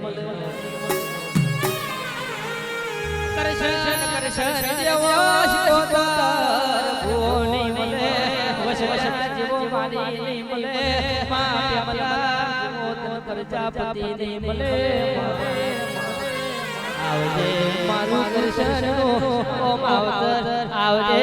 મળે. કરશન કરશન જેવો શિકોતર ભૂવો નહીં મળે. વસ જેવો વાણી નહીં મળે. મા પ્રજાપતિ નહીં મળે. આવજે મારું કૃષ્ણ ઓ માવતર આવજે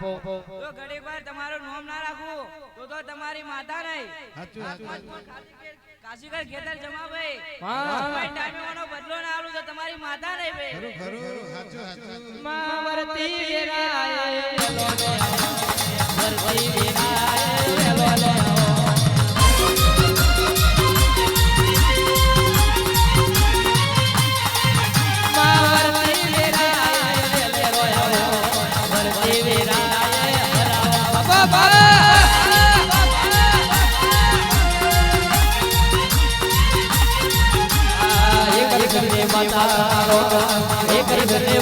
આપો. જો ઘડીક વાર તમારું નામ ના રાખું તો તો તમારી માતા નહીં. સાચું સાચું. કાશીગર ખેતર જમા ભાઈ. હા. ભાઈ ટાઈમે મને બદલો ના આલું તો તમારી માતા નહીં ભાઈ. ખરું ખરું. સાચું સાચું. માવરતી વેરાય લોલે મરતી આવો. વેરાય વેલો.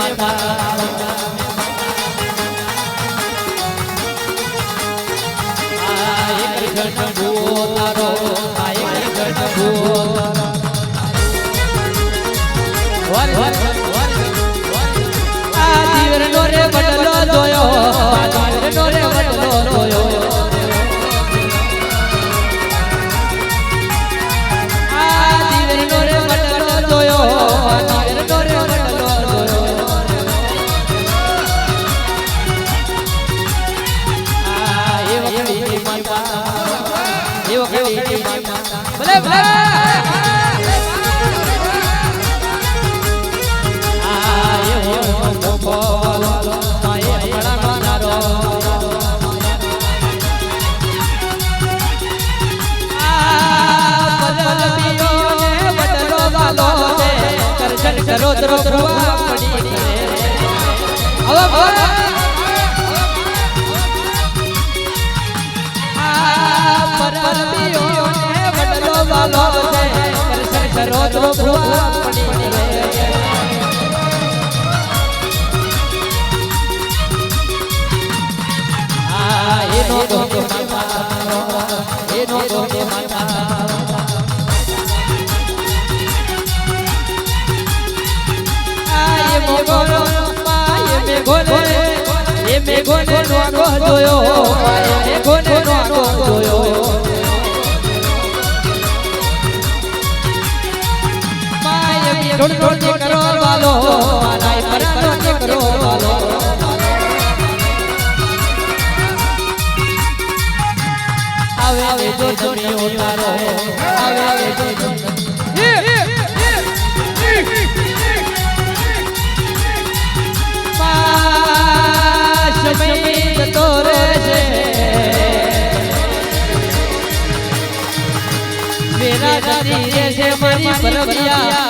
माता બદલો વાલો છે, દર્શન કરો પડી. હવે. આ મેઘો મેઘોને નોગો જોયો માએ મેઘોને નોગો જોયો માએ મીઠોડ નોજે કરો વાલો મારાય પરાનો જે કરો વાલો આવે આવે જો જમી ઉતારો આવે આવે જો જતો મેરા દાદી મારી પરમિયા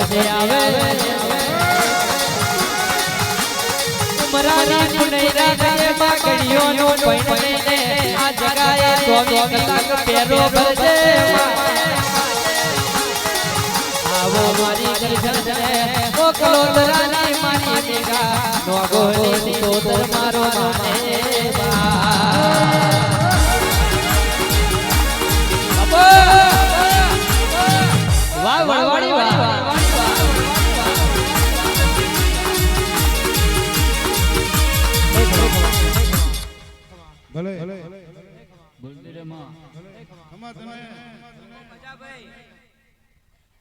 કોઈ દાડો ડોગજે આવે ઉમરાની પુનઈ રાખે આ જગાએ ચોવીસ કલાક પેરો ભરજે આવો મારી ગરજને. મોકલો તરાની મારી મેઘા નોગોની તોતર મારો માને વાહ વળવાડી વાહ. ભલે. બોલતી રે માં ખમા તમે મજા ભાઈ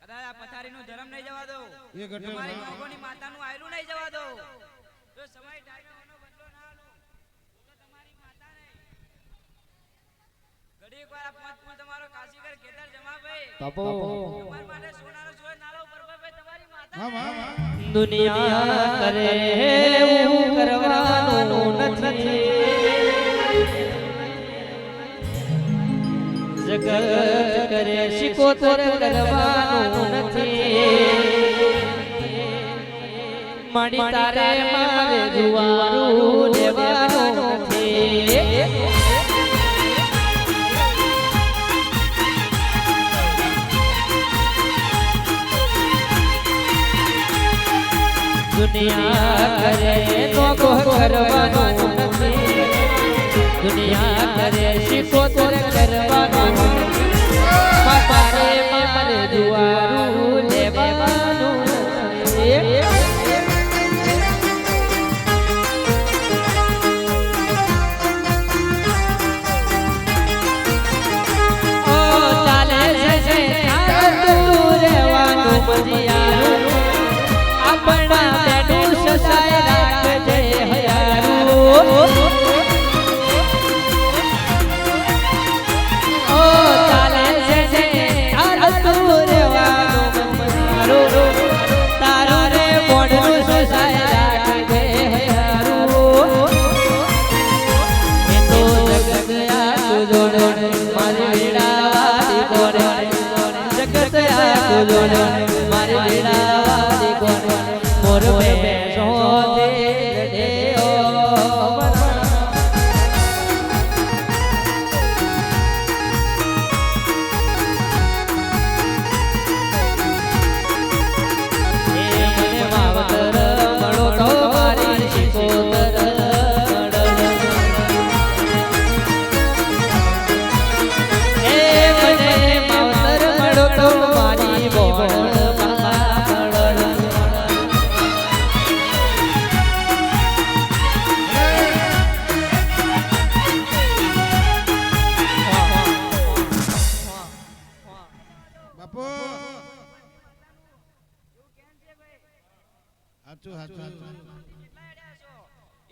કદાચ આ પથારીનું ધરમ નહીં જવા દો એ ગટર તમારી મોગોની માતાનું આયલું નહીં જવા દો. જો સમય ટાઈમે ઓનો બદલો ના આલો તો તમારી માતા નહીં ઘડી વાર આ પાંચ પૂ તમારો કાશીગર કેદાર જમા ભાઈ. તપો. તમારા માટે સોનાનો સોય નાલો પરબા ભાઈ તમારી માતા. દુનિયા કરે એવું કરવાનું નથી. જગત કરે શિકોતર કરવાનું નથી માડી તારે મારે જુવારું લેવાનું નથી દુનિયા કરે નોકો કરવાનું નથી દુનિયા કરે શિકોતર કરવાનું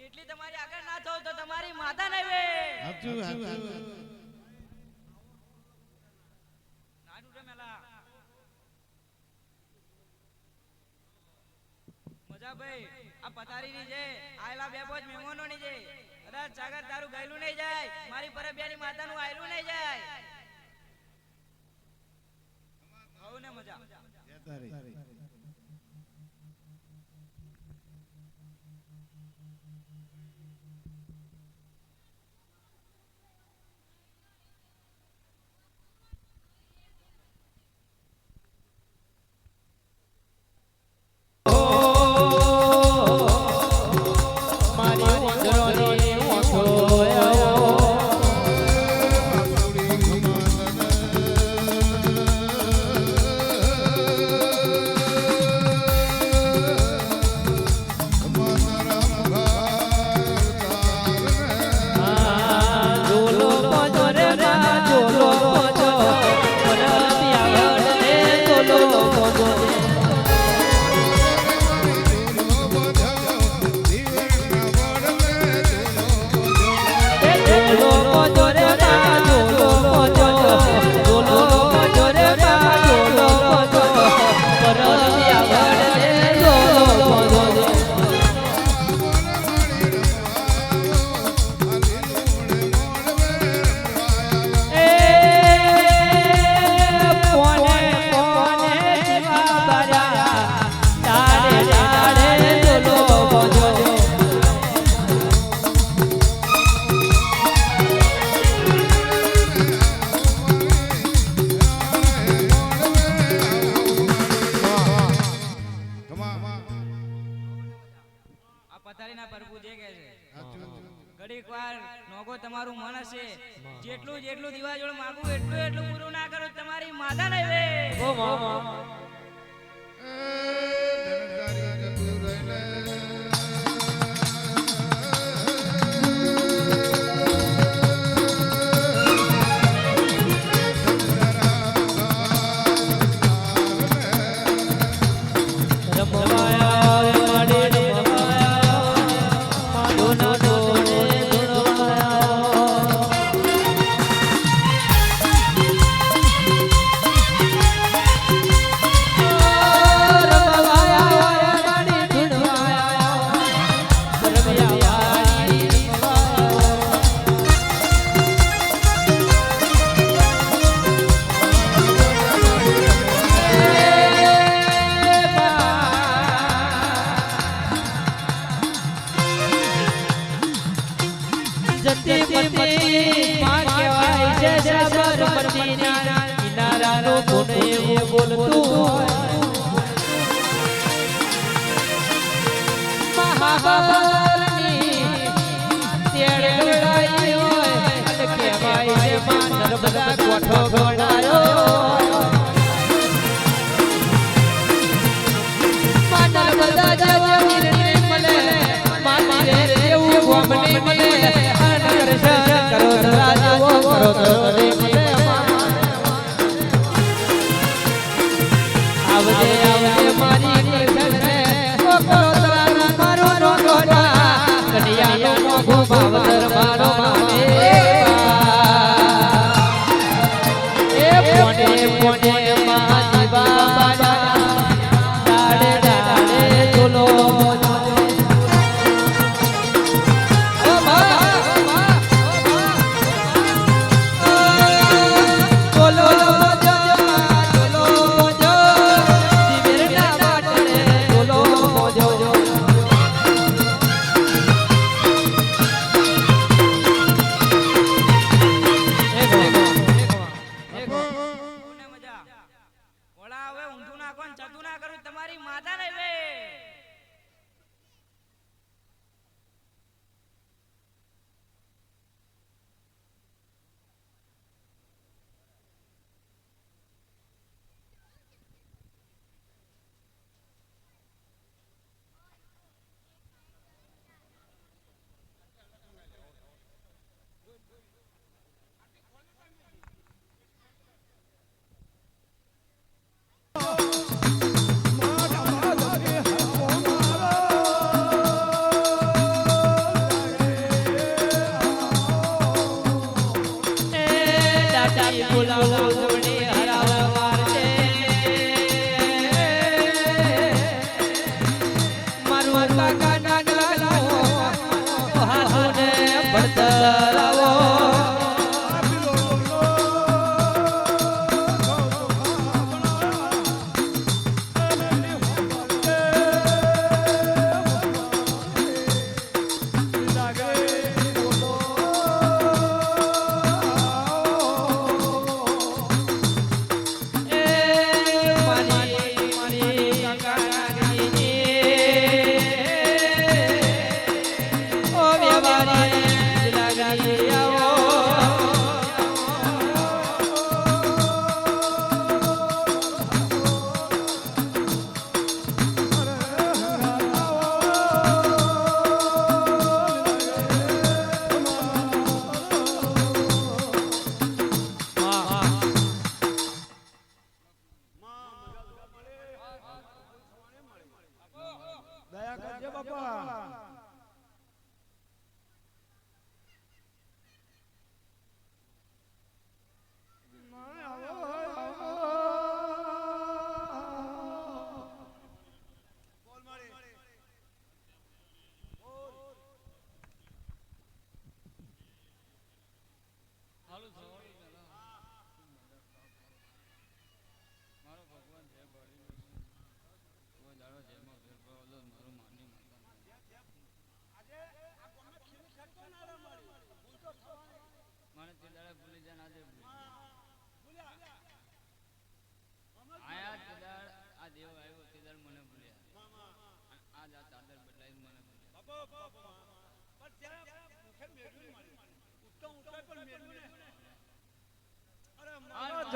એટલી તમારી આગળ ના થાવ તો તમારી માતા નહીં વે. હાચું હાચું નાનું રે મજા ભાઈ આ પથારીની છે આયલા બે બોજ મહેમાનોની છે કદાચ સાગર તારું ગયેલું નહીં જાય મારી પરબિયાની માતાનું આયલું નહીં જાય. હવ ને મજા.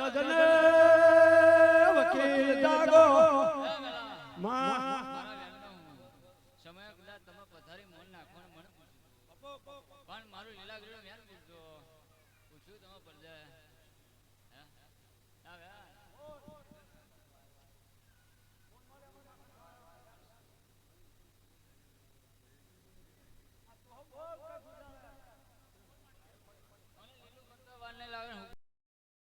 જજને